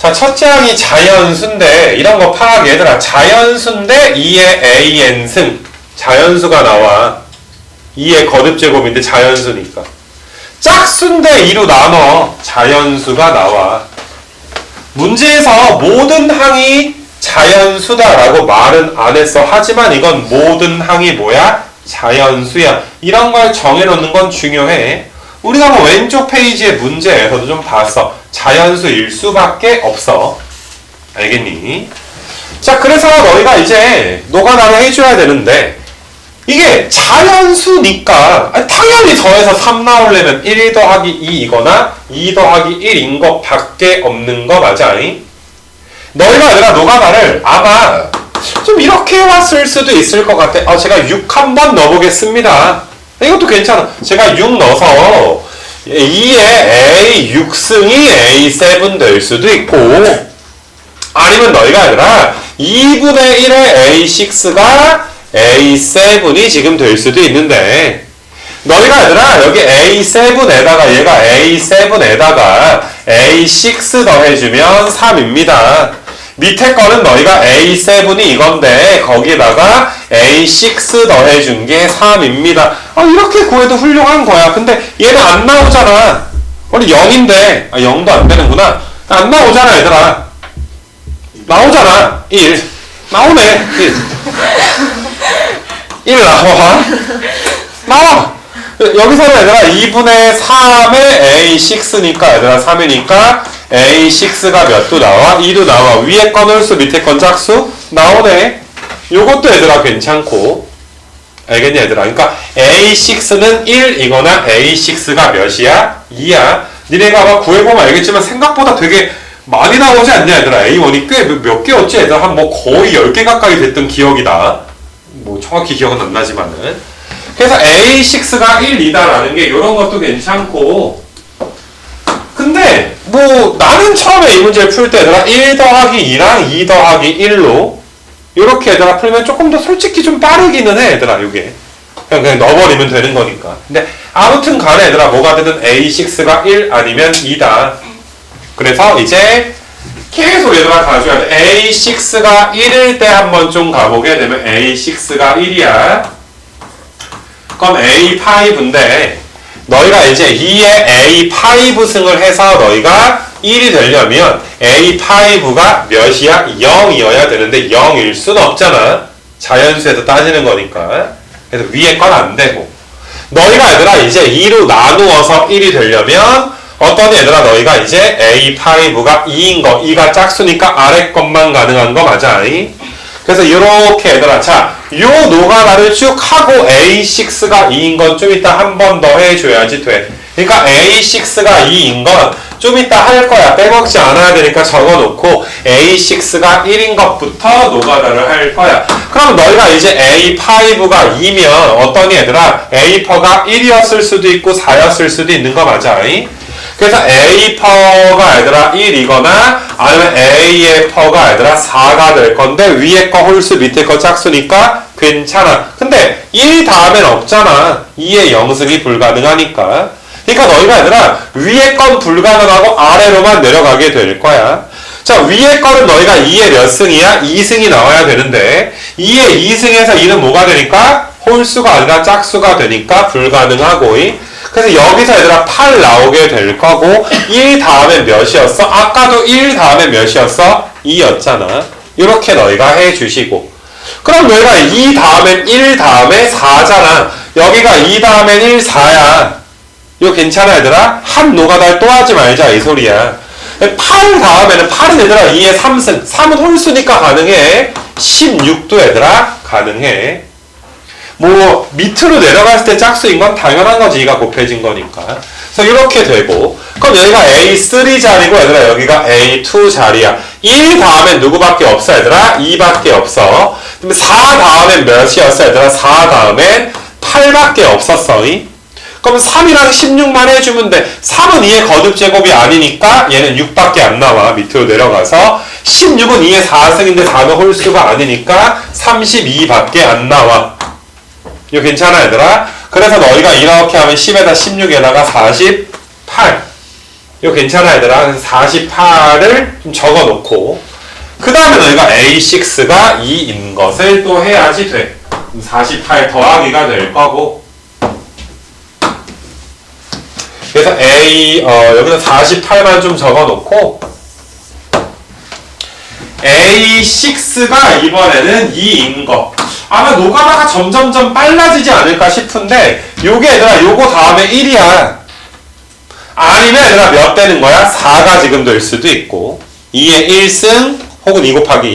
자, 첫째 항이 자연수인데, 이런 거 파악 얘들아. 자연수인데 2의 AN승. 자연수가 나와. 2의 거듭제곱인데 자연수니까. 짝수인데 2로 나눠. 자연수가 나와. 문제에서 모든 항이 자연수다라고 말은 안 했어. 하지만 이건 모든 항이 뭐야? 자연수야. 이런 걸 정해놓는 건 중요해. 우리가 뭐 왼쪽 페이지의 문제에서도 좀 봤어. 자연수일 수밖에 없어. 알겠니? 자, 그래서 너희가 이제 노가다를 해줘야 되는데, 이게 자연수니까, 당연히 더해서 3 나오려면 1 더하기 2이거나 2 더하기 1인 것 밖에 없는 거 맞아? 잉? 너희가 얘들아 노가다를 아마 좀 이렇게 왔을 수도 있을 것 같아. 아, 제가 6 한번 넣어보겠습니다. 이것도 괜찮아. 제가 6 넣어서 2에 A 6승이 A7 될 수도 있고 아니면 너희가 얘들아 2분의 1의 A6가 A7이 지금 될 수도 있는데 너희가 얘들아 여기 A7에다가 얘가 A7에다가 A6 더해주면 3입니다. 밑에 거는 너희가 A7이 이건데 거기에다가 A6 더해준 게 3입니다. 아, 이렇게 구해도 훌륭한 거야. 근데 얘는 안 나오잖아. 원래 0인데 아 0도 안 되는구나. 안 나오잖아 얘들아. 나오잖아. 1. 나오네. 1. 1 나와. 나와. 여기서는 얘들아 2분의 3의 A6니까 얘들아 3이니까 A6가 몇 도 나와? 2도 나와. 위에 건 홀수 밑에 건 짝수? 나오네. 요것도 얘들아 괜찮고 알겠냐 얘들아 그러니까 A6는 1이거나 A6가 몇이야? 2야 니네가 아마 구해보면 알겠지만 생각보다 되게 많이 나오지 않냐 얘들아 A1이 꽤 몇 개였지 얘들아 한 뭐 거의 10개 가까이 됐던 기억이다 뭐 정확히 기억은 안 나지만은 그래서 A6가 1이다라는 게 이런 것도 괜찮고 근데 뭐 나는 처음에 이 문제를 풀때 얘들아 1 더하기 2랑 2 더하기 1로 이렇게 얘들아 풀면 조금 더 솔직히 좀 빠르기는 해 얘들아 요게. 그냥, 그냥 넣어버리면 되는 거니까. 근데 아무튼 간에 얘들아 뭐가 되든 A6가 1 아니면 2다. 그래서 이제 계속 얘들아 가져야 돼. A6가 1일 때 한번 좀 가보게 되면 A6가 1이야. 그럼 A5인데 너희가 이제 2에 A5 승을 해서 너희가 1이 되려면 A5가 몇이야? 0이어야 되는데 0일 수는 없잖아. 자연수에서 따지는 거니까. 그래서 위에 건 안 되고. 너희가 얘들아 이제 2로 나누어서 1이 되려면 어떤 얘들아 너희가 이제 A5가 2인 거, 2가 짝수니까 아래 것만 가능한 거 맞아? 그래서 이렇게 얘들아 자, 요 노가다를 쭉 하고 A6가 2인 건 좀 이따 한 번 더 해줘야지 돼. 그러니까 A6가 2인 건 좀 이따 할 거야. 빼먹지 않아야 되니까 적어놓고 A6가 1인 것부터 노가다를 할 거야. 그럼 너희가 이제 A5가 2면 어떤 얘들아 A4가 1이었을 수도 있고 4였을 수도 있는 거 맞아? 그래서 A4가 얘들아 1이거나 아니면 A의 퍼가 얘들아 4가 될 건데 위에 거 홀수 밑에 거 짝수니까 괜찮아. 근데 1 다음엔 없잖아. 2의 영승이 불가능하니까. 그러니까 너희가 얘들아 위에 건 불가능하고 아래로만 내려가게 될 거야. 자 위에 거는 너희가 2의 몇 승이야? 2승이 나와야 되는데 2의 2승에서 2는 뭐가 되니까? 홀수가 아니라 짝수가 되니까 불가능하고 그래서 여기서 얘들아 8 나오게 될 거고 1 다음에 몇이었어? 아까도 1 다음에 몇이었어? 2였잖아. 이렇게 너희가 해주시고 그럼 너희가 2 다음엔 1 다음에 4잖아. 여기가 2 다음엔 1, 4야. 이거 괜찮아 얘들아? 한 노가다를 또 하지 말자 이 소리야. 8 다음에는 8은 얘들아 2의 3승 3은 홀수니까 가능해 16도 얘들아 가능해 뭐 밑으로 내려갔을 때 짝수인 건 당연한 거지 이가 곱해진 거니까 그래서 이렇게 되고 그럼 여기가 A3 자리고 얘들아 여기가 A2 자리야 1 다음엔 누구밖에 없어 얘들아 2밖에 없어 그럼 4 다음엔 몇이었어 얘들아 4 다음엔 8밖에 없었어 이? 그럼 3이랑 16만 해주면 돼. 3은 2의 거듭 제곱이 아니니까 얘는 6밖에 안 나와. 밑으로 내려가서 16은 2의 4승인데 4는 홀수가 아니니까 32밖에 안 나와. 이거 괜찮아 얘들아? 그래서 너희가 이렇게 하면 10에다 16에다가 48 이거 괜찮아 얘들아. 그래서 48을 좀 적어놓고 그 다음에 너희가 A6가 2인 것을 또 해야지 돼. 48 더하기가 될 거고 그래서 A 어, 여기서 48만 좀 적어놓고 A6가 이번에는 2인 거. 아마 노가다가 점점점 빨라지지 않을까 싶은데 요게 얘들아 요거 다음에 1이야. 아니면 얘들아 몇 되는 거야? 4가 지금 될 수도 있고 2의 1승 혹은 2 곱하기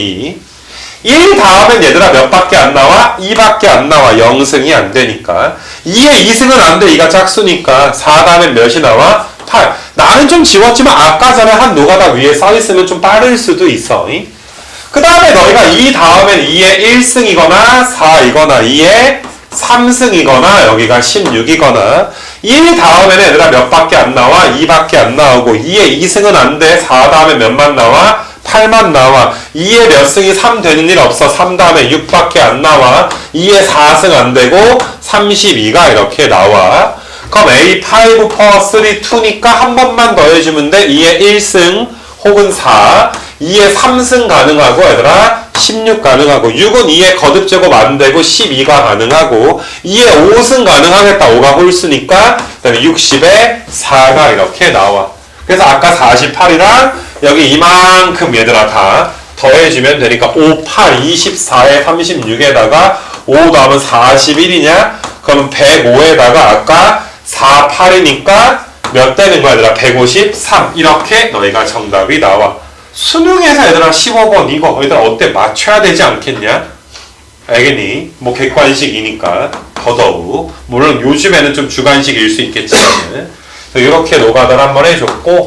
2 1 다음엔 얘들아 몇 밖에 안 나와? 2밖에 안 나와 0승이 안 되니까 2의 2승은 안 돼. 2가 짝수니까 4 다음엔 몇이 나와? 8 나는 좀 지웠지만 아까 전에 한 노가다 위에 써있으면 좀 빠를 수도 있어 그 다음에 너희가 2 다음엔 2의 1승이거나 4이거나 2의 3승이거나 여기가 16이거나 1 다음에는 얘들아 몇 밖에 안 나와? 2밖에 안 나오고 2의 2승은 안 돼. 4 다음에 몇만 나와? 8만 나와. 2의 몇 승이 3 되는 일 없어. 3 다음에 6밖에 안 나와. 2의 4승 안 되고 32가 이렇게 나와. 그럼 A5 per 3 2니까 한 번만 더해주면 돼. 2의 1승 혹은 4. 2의 3승 가능하고 얘들아 16 가능하고 6은 2의 거듭 제곱 안 되고 12가 가능하고 2의 5승 가능하겠다. 5가 홀수니까 그다음에 60에 4가 이렇게 나와. 그래서 아까 48이랑 여기 이만큼 얘들아 다 더해주면 되니까 5, 8, 24에 36에다가 5 더하면 41이냐? 그러면 105에다가 아까 4, 8이니까 몇 되는 거야 얘들아? 153 이렇게 너희가 정답이 나와 수능에서 얘들아 15번 이거 얘들아 어때 맞춰야 되지 않겠냐? 알겠니? 뭐 객관식이니까 더더욱 물론 요즘에는 좀 주관식일 수 있겠지만 이렇게 노가다를 한번 해줬고